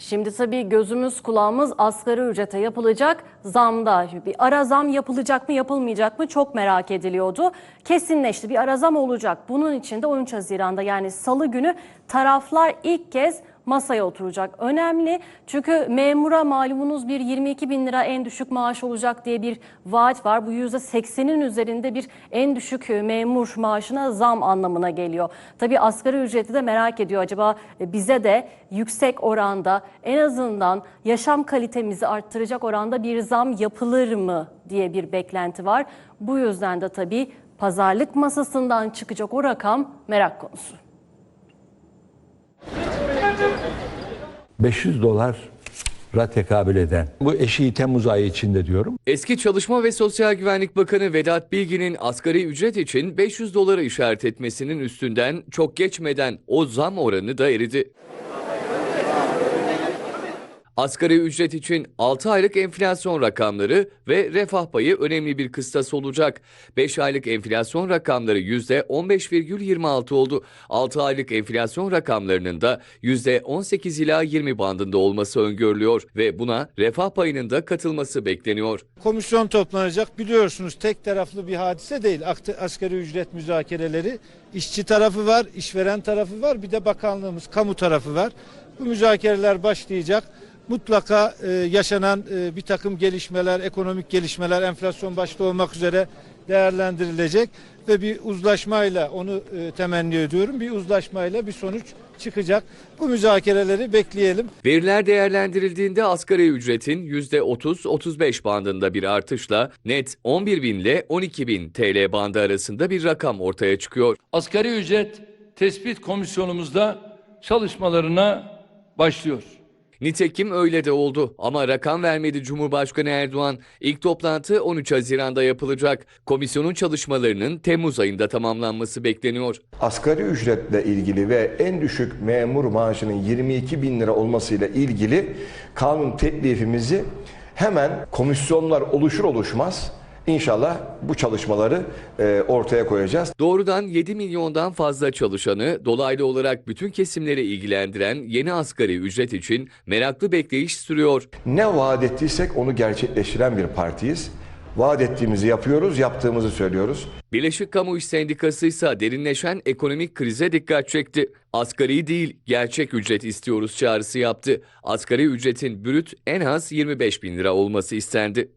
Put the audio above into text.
Şimdi tabii gözümüz kulağımız asgari ücrete yapılacak zamda. Bir ara zam yapılacak mı yapılmayacak mı çok merak ediliyordu. Kesinleşti bir ara zam olacak. Bunun için de 13 Haziran'da yani salı günü taraflar ilk kez masaya oturacak. Önemli çünkü memura malumunuz bir 22 bin lira en düşük maaş olacak diye bir vaat var. Bu %80'in üzerinde bir en düşük memur maaşına zam anlamına geliyor. Tabii asgari ücreti de merak ediyor. Acaba bize de yüksek oranda en azından yaşam kalitemizi arttıracak oranda bir zam yapılır mı diye bir beklenti var. Bu yüzden de tabii pazarlık masasından çıkacak o rakam merak konusu. 500 dolara tekabül eden. Bu eşiği Temmuz ayı içinde diyorum. Eski Çalışma ve Sosyal Güvenlik Bakanı Vedat Bilgin'in asgari ücret için 500 dolara işaret etmesinin üstünden çok geçmeden o zam oranı da eridi. Asgari ücret için 6 aylık enflasyon rakamları ve refah payı önemli bir kıstas olacak. 5 aylık enflasyon rakamları %15,26 oldu. 6 aylık enflasyon rakamlarının da %18 ila 20 bandında olması öngörülüyor ve buna refah payının da katılması bekleniyor. Komisyon toplanacak. Biliyorsunuz tek taraflı bir hadise değil. Asgari ücret müzakereleri. İşçi tarafı var, işveren tarafı var. Bir de bakanlığımız, kamu tarafı var. Bu müzakereler başlayacak. Mutlaka e, yaşanan e, bir takım gelişmeler, ekonomik gelişmeler, enflasyon başta olmak üzere değerlendirilecek ve bir uzlaşmayla onu e, temenni ediyorum. Bir uzlaşmayla bir sonuç çıkacak. Bu müzakereleri bekleyelim. Veriler değerlendirildiğinde asgari ücretin %30-35 bandında bir artışla net 11 bin ile 12 bin TL bandı arasında bir rakam ortaya çıkıyor. Asgari ücret tespit komisyonumuzda çalışmalarına başlıyor. Nitekim öyle de oldu ama rakam vermedi Cumhurbaşkanı Erdoğan. İlk toplantı 13 Haziran'da yapılacak. Komisyonun çalışmalarının Temmuz ayında tamamlanması bekleniyor. asgari ücretle ilgili ve en düşük memur maaşının 22 bin lira olmasıyla ilgili kanun teklifimizi hemen komisyonlar oluşur oluşmaz inşallah bu çalışmaları e, ortaya koyacağız. Doğrudan 7 milyondan fazla çalışanı dolaylı olarak bütün kesimleri ilgilendiren yeni asgari ücret için meraklı bekleyiş sürüyor. Ne vaat ettiysek onu gerçekleştiren bir partiyiz. Vaat ettiğimizi yapıyoruz, yaptığımızı söylüyoruz. Birleşik Kamu İş Sendikası ise derinleşen ekonomik krize dikkat çekti. Asgari değil, gerçek ücret istiyoruz çağrısı yaptı. Asgari ücretin brüt en az 25 bin lira olması istendi.